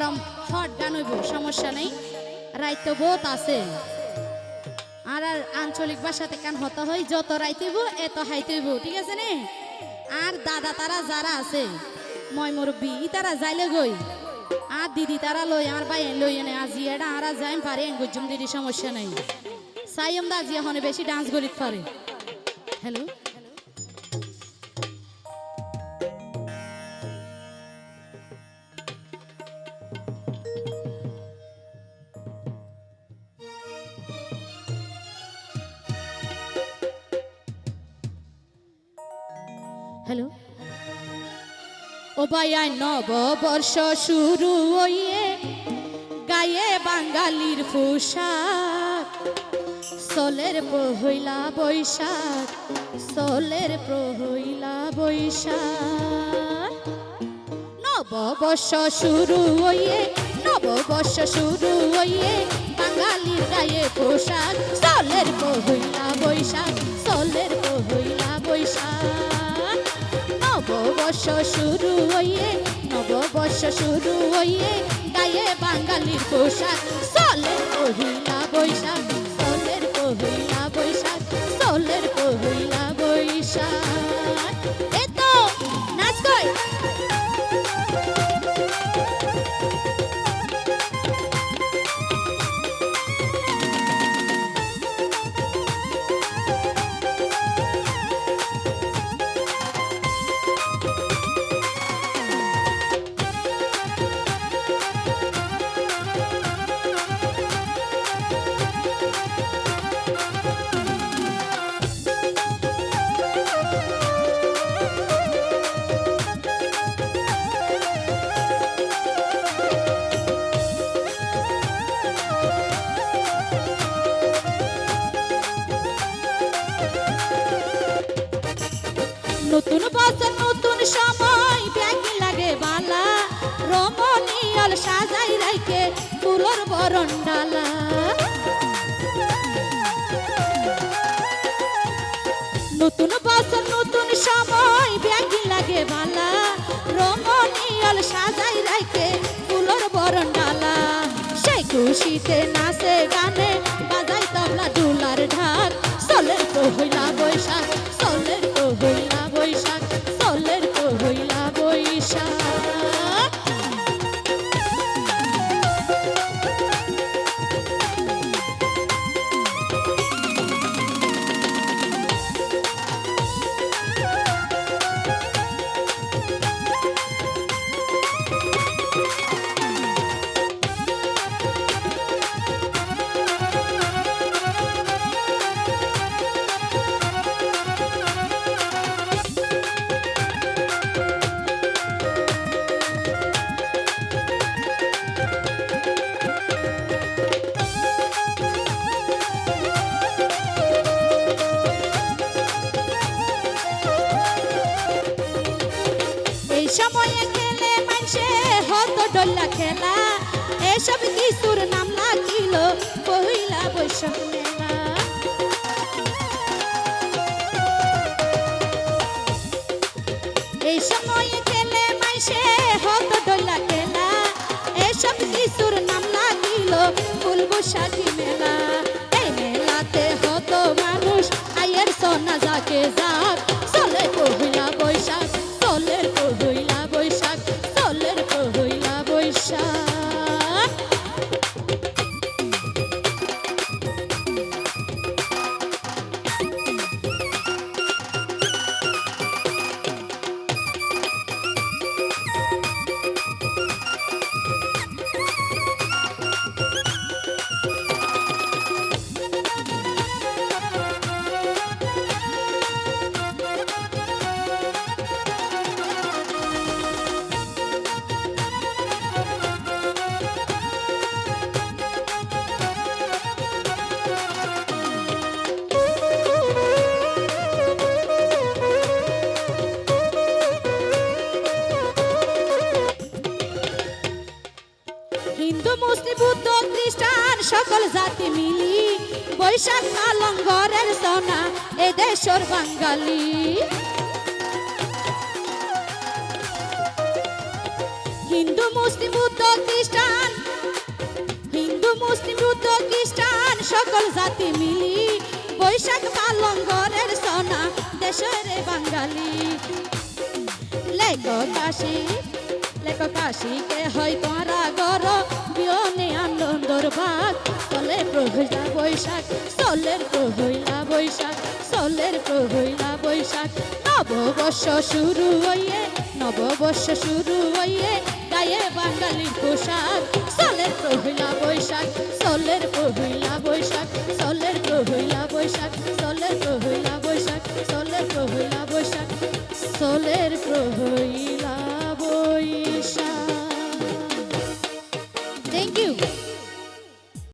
গরম short gun হইব, সমস্যা নেই। রাইতে বহুত আছে। আর আর আঞ্চলিক ভাষাতে কান হতে হয়, যত রাইতেব এত হাইতেব ঠিক আছে নে? আর দাদা তারা যারা আছে, মই মুরব্বী, ই তারা যাইলে গই। আর দিদি তারা লই আর ভাই লই এনে আজি এটা আর যাইম পারে গুজুম দিদি সমস্যা নাই। সাইম দা আজি এখন বেশি ডান্স করিত পারে। Hello hello? ও ভাইয়া নববর্ষ শুরু হইয়ে গায়ে বাঙালির পোশাক, সোলের প্রহইলা বৈশাখ, সোলের প্রহইলা বৈশাখ। নববর্ষ শুরু হইয়ে, নববর্ষ শুরু হইয়ে বাঙালির গায়ে পোশাক, সোলের প্রহইলা বৈশাখ, সোলের শুরু হইয়ে নববর্ষ শুরু হইয়ে গায়ে বাঙালির পোশাক চলে প্রহইলা বৈশাখ। নতুন বছর, নতুন সময়, ব্যাগি লাগে বালা, রমণীয়ল সাজাই রাইকে ফুলর বরণ ডালা। নতুন বছর, নতুন সময়, ব্যাগি লাগে বালা, রমণীয়ল সাজাই রাইকে ফুলর বরণ ডালা। সেই খুশিতে নাচে, গানে বাজাই তবলা ডুলার ঢাক সলের তো হইলা সময়ে খেলে মানছে হতো ডল্লা খেলা। এসব কিছুর নাম লাগিল পহিলা বৈশাখ এই সময়ে খেলে মাইসে হতো ডল্লা খেলা। এসব কিছুর নাম লাগিল ফুল বৈশাখী মেলা। এই মেলাতে হতো মানুষ, আয়ের সোনা যাকে যাক খ্রিস্টান সকল জাতি মিলি, বৈশাখ পালঙ্গরের সোনা এ দেশর বাঙালি। হিন্দু মুসলিম বুদ্ধ খ্রিস্টান হিন্দু মুসলিম বুদ্ধ খ্রিস্টান সকল জাতি মিলি, বৈশাখ পালন ঘরের সোনা দেশের বাঙালি। লেখক কাশি, লেখক কাশিকে হয় তোরা গর বৈশাখ সলের প্রহইলা বৈশাখ সলের প্রহইলা বৈশাখ। নববর্ষ শুরু হইয়ে, নববর্ষ শুরু হইয়ে গায়ে বাঙালির পোশাক। সলের প্রহইলা বৈশাখ সলের প্রহইলা